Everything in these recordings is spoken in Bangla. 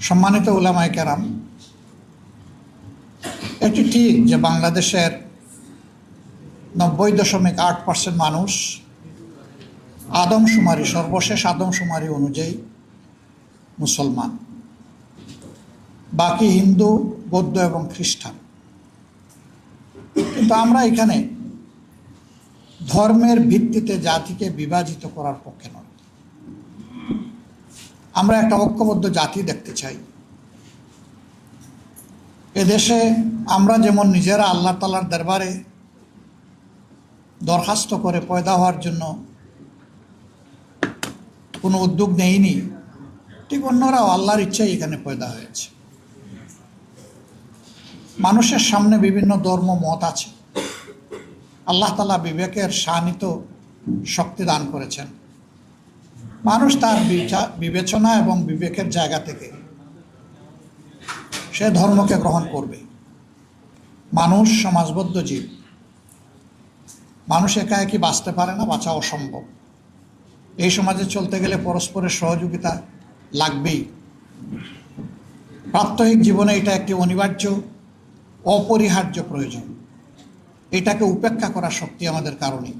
সম্মানিত উলামায় কেরাম এটি ঠিক যে বাংলাদেশের নব্বই দশমিক আট পার্সেন্ট মানুষ আদমশুমারি, সর্বশেষ আদমশুমারি অনুযায়ী মুসলমান, বাকি হিন্দু, বৌদ্ধ এবং খ্রিস্টান। কিন্তু আমরা এখানে ধর্মের ভিত্তিতে জাতিকে বিভাজিত করার পক্ষে নয়। আমরা একটা ঐক্যবদ্ধ জাতি দেখতে চাই। এদেশে আমরা যেমন নিজেরা আল্লাহ তালার দরবারে দরখাস্ত করে পয়দা হওয়ার জন্য কোনো উদ্যোগ নেইনি, ঠিক অন্যরাও আল্লাহর ইচ্ছাই এখানে পয়দা হয়েছে। মানুষের সামনে বিভিন্ন ধর্ম, মত আছে। আল্লাহ তালা বিবেকের শানিত শক্তি দান করেছেন। মানুষ তার বিবেচনা এবং বিবেকের জায়গা থেকে সে ধর্মকে গ্রহণ করবে। মানুষ সমাজবদ্ধ জীব। মানুষ একা একই বাঁচতে পারে না, বাঁচা অসম্ভব। এই সমাজে চলতে গেলে পরস্পরের সহযোগিতা লাগবেই। প্রাত্যহিক জীবনে এটা একটি অনিবার্য, অপরিহার্য প্রয়োজন। এটাকে উপেক্ষা করার শক্তি আমাদের কারণে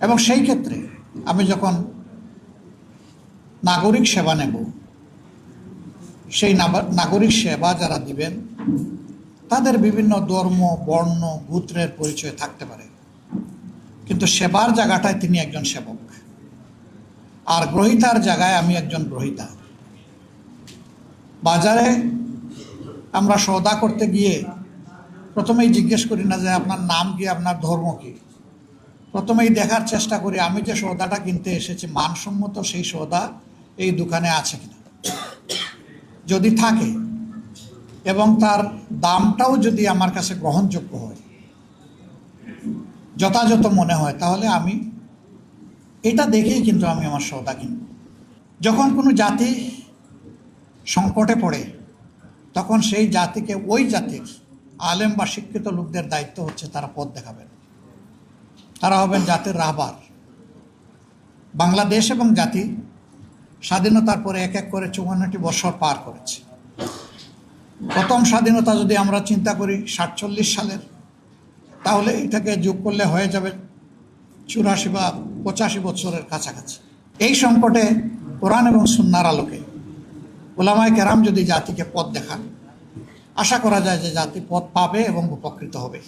এবং সেই ক্ষেত্রে আমি যখন নাগরিক সেবা নেব, সেই নাগরিক সেবা যারা দিবেন, তাদের বিভিন্ন ধর্ম, বর্ণ, গোত্রের পরিচয় থাকতে পারে। কিন্তু সেবার জায়গাটায় তিনি একজন সেবক। আর গ্রহিতার জায়গায় আমি একজন গ্রহিতা। বাজারে আমরা সৌদা করতে গিয়ে প্রথমেই জিজ্ঞেস করি না যে আপনার নাম কি, আপনার ধর্ম কি? প্রথমেই দেখার চেষ্টা করি, আমি যে সৌদাটা কিনতে এসেছি, মানসম্মত সেই সৌদা এই দোকানে আছে কিনা। যদি থাকে, এবং তার দামটাও যদি আমার কাছে গ্রহণযোগ্য হয়, যথাযথ মনে হয়, তাহলে আমি এটা দেখেই কিন্তু আমি আমার সৌদা কিনব। যখন কোনো জাতি সংকটে পড়ে, তখন সেই জাতিকে, ওই জাতির আলেম বা শিক্ষিত লোকদের দায়িত্ব হচ্ছে তারা পথ দেখাবেন। তারা হবেন জাতির রাহবার। বাংলাদেশ এবং জাতি স্বাধীনতার পরে এক এক করে চৌয়ান্নটি বছর পার করেছে। প্রথম স্বাধীনতা যদি আমরা চিন্তা করি সাতচল্লিশ সালের, তাহলে এটাকে যোগ করলে হয়ে যাবে চুরাশি বা পঁচাশি বছরের কাছাকাছি। এই সংকটে কোরআন এবং সুন্নার আলোকে ওলামায় কেরাম যদি জাতিকে পথ দেখান, আশা করা যায় যে জাতি পথ পাবে এবং উপকৃত হবে।